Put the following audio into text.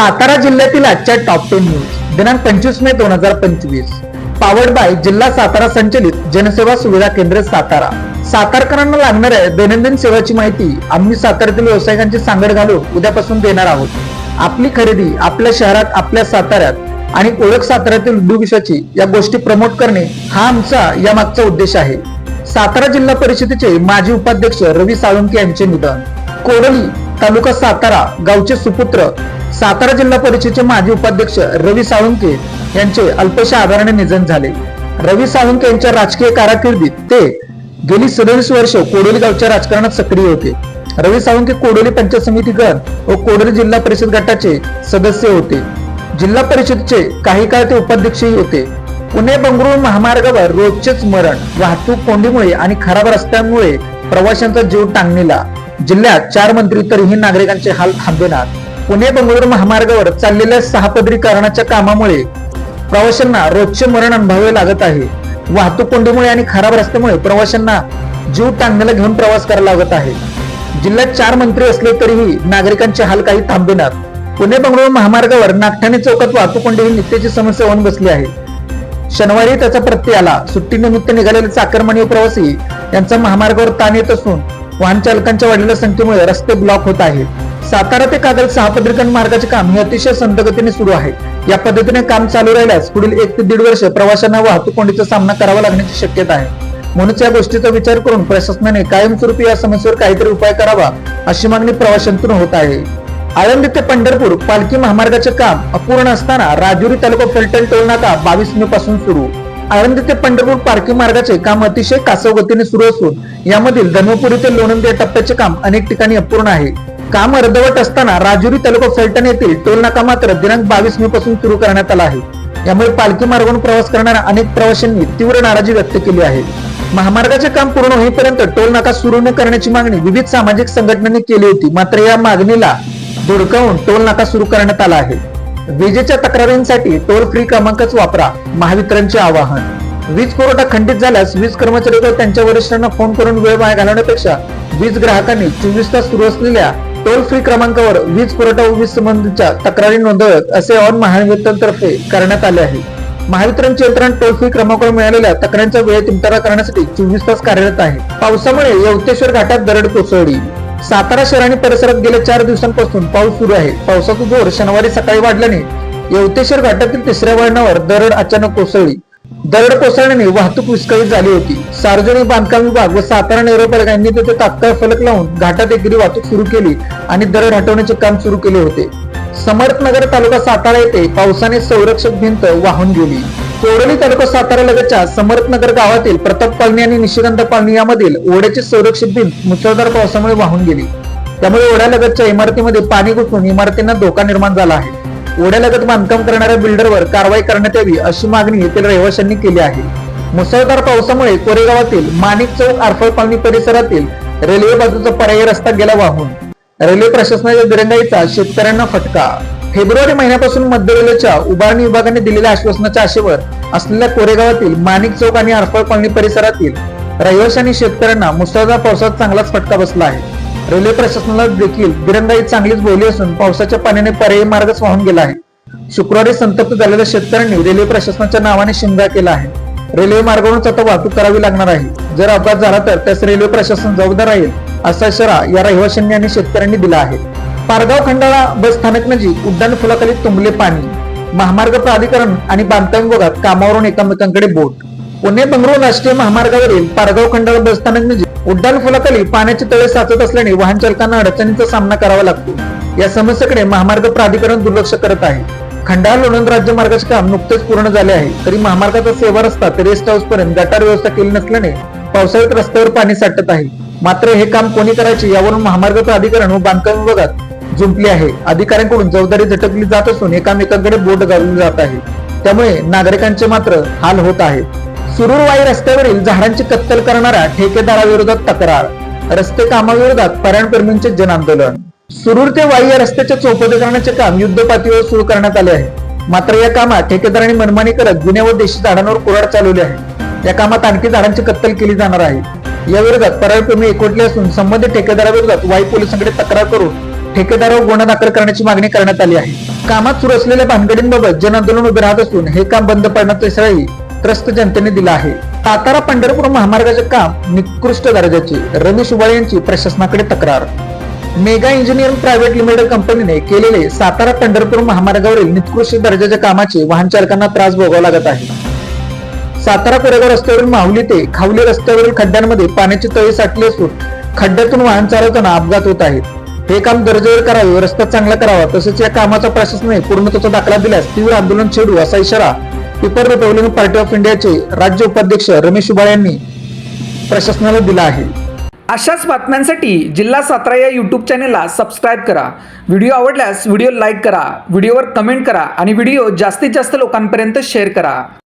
सातारा जिल्ह्यातील आजच्या top ten news दिनांक पंचवीस मे दोन हजार पंचवीस. पावर्ड बाय जिल्हा सातारा संचलित जनसेवा सुविधा केंद्र सातारा. सातारकरांना लागणाऱ्या दैनंदिन सेवाची माहिती आम्ही साताऱ्यातील व्यावसायिकांची सांगड घालून उद्यापासून देणार आहोत. आपली खरेदी आपल्या शहरात आपल्या साताऱ्यात आणि ओळख साताऱ्यातील उद्योगशाची या गोष्टी प्रमोट करणे हा आमचा या मागचा उद्देश आहे. सातारा जिल्हा परिषदेचे माजी उपाध्यक्ष रवी साळुंके यांचे निधन. कोरली तालुका सातारा गावचे सुपुत्र सातारा जिल्हा परिषदेचे माजी उपाध्यक्ष रवी साळुंके यांचे अल्पशा आधाराने निधन झाले. रवी साळुंके यांच्या राजकीय कारकिर्दीत ते गेली सदतीस वर्ष कोडोली गावच्या राजकारणात सक्रिय होते. रवी साळुंके कोडोली पंचायत समिती गण व कोडोली जिल्हा परिषद गटाचे सदस्य होते. जिल्हा परिषदेचे काही काळ ते उपाध्यक्षही होते. पुणे बंगळुरू महामार्गावर रोजचेच मरण वाहतूक कोंडीमुळे आणि खराब रस्त्यांमुळे प्रवाशांचा जीव टांगणीला. जिल्ह्यात चार मंत्री तरीही नागरिकांचे हाल थांबेनात. पुणे बंगळुरू महामार्गावर चाललेल्या सहापदरीकरणाच्या कामामुळे प्रवाशांना रोजचे मरण अनुभवावे लागत आहे. वाहतूक कोंडीमुळे आणि खराब रस्त्यामुळे प्रवाशांना जीव टांगण्याला घेऊन प्रवास करावा लागत आहे. जिल्ह्यात चार मंत्री असले तरीही नागरिकांचे हाल काही थांबेनात. पुणे बंगळुरू महामार्गावर नागठाणे चौकात वाहतूक कोंडी ही नित्याची समस्या होऊन बसली आहे. शनिवारी त्याचा प्रत्यय आला. सुट्टीनिमित्त निघालेले चाकरमानी व प्रवासी यांचा महामार्गावर ताण येत असून वाहन चालकांच्या वाढलेल्या संख्येमुळे रस्ते ब्लॉक होत आहेत. सातारा ते कागल सहापदरीकरण मार्गाचे काम हे अतिशय संत गतीने सुरू आहे. या पद्धतीने काम चालू राहिल्यास पुढील एक ते दीड वर्ष प्रवाशांना वाहतूक कोंडीचा सामना करावा लागण्याची शक्यता आहे. म्हणूनच या गोष्टीचा विचार करून प्रशासनाने कायमस्वरूपी या समस्येवर काहीतरी उपाय करावा अशी मागणी प्रवाशांतून होत आहे. आळंदी ते पंढरपूर पालखी महामार्गाचे काम अपूर्ण असताना राजुरी तालुका फलटण टोल नाका बावीस मे पासून सुरू. आळंदी ते पंढरपूर पालखी मार्गाचे काम अतिशय कासव गतीने सुरू असून यामधील धर्मपुरी ते लोणंद या टप्प्याचे काम अनेक ठिकाणी अपूर्ण आहे. काम अर्धवट असताना राजुरी तालुका फलटण येथील टोल नाका मात्र दिनांक बावीस मे पासून सुरू करण्यात आला आहे. यामुळे पालखी मार्गावरून प्रवास करणाऱ्या अनेक प्रवाशांनी तीव्र नाराजी व्यक्त केली आहे. महामार्गाचे काम पूर्ण होईपर्यंत टोल नाका सुरू न करण्याची मागणी विविध सामाजिक संघटनांनी केली होती. मात्र या मागणीला धुडकावून टोल नाका सुरू करण्यात आला आहे. विजेच्या तक्रारींसाठी टोल फ्री क्रमांकच वापरा महावितरणचे आवाहन. वीज पुरवठा खंडित झाल्यास वीज कर्मचारी त्यांच्या वरिष्ठांना फोन करून वेळ वाया घालवण्यापेक्षा वीज ग्राहकांनी चोवीस तास सुरू असलेल्या टोल फ्री क्रमांकावर वीज पुरवठा वीज संबंधीच्या तक्रारी नोंदवत असे आवाहन महावितरणतर्फे करण्यात आले आहे. महावितरणची यंत्रणा टोल फ्री क्रमांकावर मिळालेल्या तक्रारींचा वेळ तुमतारा करण्यासाठी चोवीस तास कार्यरत आहे. पावसामुळे यवतेश्वर घाटात दरड कोसळली. सातारा शहर आणि परिसरात गेल्या चार दिवसांपासून पाऊस सुरू आहे. पावसाचा जोर शनिवारी सकाळी वाढल्याने यवतेश्वर घाटातील तिसऱ्या वळणावर दरड अचानक कोसळली. दरड कोसळण्याने वाहतूक विस्कळीत झाली होती. सार्वजनिक बांधकाम विभाग व सातारा नगरपालिकांनी तिथे तात्काळ फलक लावून घाटात एकेरी वाहतूक सुरू केली आणि दरड हटवण्याचे काम सुरू केले होते. समर्थनगर तालुका सातारा येथे पावसाने संरक्षक भिंत वाहून गेली. कोडोली तालुका सातारा लगतच्या समर्थनगर गावातील प्रताप कॉलनी आणि निशिगंध कॉलनी यामधील ओढ्याची संरक्षित भिंत मुसळधार पावसामुळे वाहून गेली. त्यामुळे ओढ्यालगतच्या इमारतीमध्ये पाणी घुसून इमारतींना धोका निर्माण झाला आहे. ओढ्यालगत बांधकाम करणाऱ्या बिल्डरवर कारवाई करण्यात यावी अशी मागणी येथील रहिवाशांनी केली आहे. मुसळधार पावसामुळे कोरेगावातील माणिक चौक आरफळ कॉलनी परिसरातील रेल्वे बाजूचा पर्यायी रस्ता गेला वाहून. रेल्वे प्रशासनाच्या दिरंगाईचा शेतकऱ्यांना फटका. फेब्रुवारी महिन्यापासून मध्य रेल्वेच्या उभारणी विभागाने दिलेल्या आश्वासनाच्या आशेवर असलेल्या कोरेगावातील माणिक चौक आणि आरफळ कॉलनी परिसरातील रहिवाशांनी शेतकऱ्यांना मुसळधार पावसात चांगलाच फटका बसला आहे. रेल्वे प्रशासनाला देखील दिरंगाई चांगलीच बोलली असून पावसाच्या पाण्याने पर्यायी मार्गच वाहून गेला आहे. शुक्रवारी संतप्त झालेल्या शेतकऱ्यांनी रेल्वे प्रशासनाच्या नावाने शिंगा केला आहे. रेल्वे मार्गावरूनच आता वाहतूक करावी लागणार आहे. जर अपघात झाला तर त्यास रेल्वे प्रशासन जबाबदार राहील असा इशारा या रहिवाशांनी आणि शेतकऱ्यांनी दिला आहे. पारगाव खंडाळा बस स्थानक नजीक उड्डाण फुलाखाली तुंबले पाणी. महामार्ग प्राधिकरण आणि बांधकाम विभागात कामावरून एकमेकांकडे बोट. पुणे बंगळुरू राष्ट्रीय महामार्गावरील पारगाव खंडाळा बस स्थानक म्हणजे उड्डाण फुलाखाली पाण्याचे तळे साचत असल्याने वाहन चालकांना अडचणीचा सामना करावा लागतो. या समस्येकडे महामार्ग प्राधिकरण दुर्लक्ष करत आहे. खंडाळा लोणंद राज्य मार्गाचे काम नुकतेच पूर्ण झाले आहे. तरी महामार्गाचा सेवा रस्ता ते रेस्ट हाऊस पर्यंत गटार व्यवस्था केली नसल्याने पावसाळ्यात रस्त्यावर पाणी साठत आहे. मात्र हे काम कोणी करायचे यावरून महामार्ग प्राधिकरण व बांधकाम विभागात जुंपली आहे. अधिकाऱ्यांकडून जबाबदारी झटकली जात असून एकामेकांकडे बोट घालून जात आहे. त्यामुळे नागरिकांचे मात्र हाल होत आहेत. सुरूरवाई रस्त्यावरील झाडांची कत्तल करणाऱ्या ठेकेदाराविरोधात तक्रार. रस्ते कामाविरोधात पर्यावरणप्रेमींचे जन आंदोलन सुरूर ते वाई या रस्त्याच्या चौपदीकरणाचे काम युद्ध पातळीवर सुरू करण्यात आले आहे. मात्र या कामात ठेकेदारांनी मनमानी करत जुन्या व देशी झाडांवर कुराड चालवली आहे. या कामात आणखी झाडांची कत्तल केली जाणार आहे. या विरोधात पर्यावरणप्रेमी एकवटले असून संबंधित ठेकेदाराविरोधात वाई पोलिसांकडे तक्रार करून ठेकेदारावर गुन्हा दाखल करण्याची मागणी करण्यात आली आहे. कामात सुरू असलेल्या भानगडींबाबत जन आंदोलन उभे राहत असून हे काम बंद पाडण्याचा इशाराही त्रस्त जनतेने दिला आहे. सातारा पंढरपूर महामार्गाचे काम निकृष्ट दर्जाचे रमेश उबाळे यांची प्रशासनाकडे तक्रार. मेगा इंजिनिअरिंग प्रायव्हेट लिमिटेड कंपनीने केलेले सातारा पंढरपूर महामार्गावरील निकृष्ट दर्जाच्या कामाचे वाहन चालकांना त्रास भोगावा लागत आहे. सातारा कोरेगाव रस्त्यावरील माहुली ते खावली रस्त्यावरील खड्ड्यांमध्ये पाण्याची तळी साठली असून खड्ड्यातून वाहन चालवताना अपघात होत आहेत. हे काम दर्जेवर करावे रस्ता चांगला करावा तसेच या कामाचा प्रशासनाने पूर्णत्वाचा दाखला दिल्यास तीव्र आंदोलन छेडू असा इशारा पीपल रिपब्लिकन पार्टी ऑफ इंडियाचे राज्य उपाध्यक्ष रमेश उबाळ यांनी प्रशासनाला दिला आहे. अशाच बातम्यांसाठी जिल्हा सातारा या यूट्यूब चॅनेलला सबस्क्राईब करा. व्हिडिओ आवडल्यास व्हिडिओ लाईक करा व्हिडिओवर कमेंट करा आणि व्हिडिओ जास्तीत जास्त लोकांपर्यंत शेअर करा.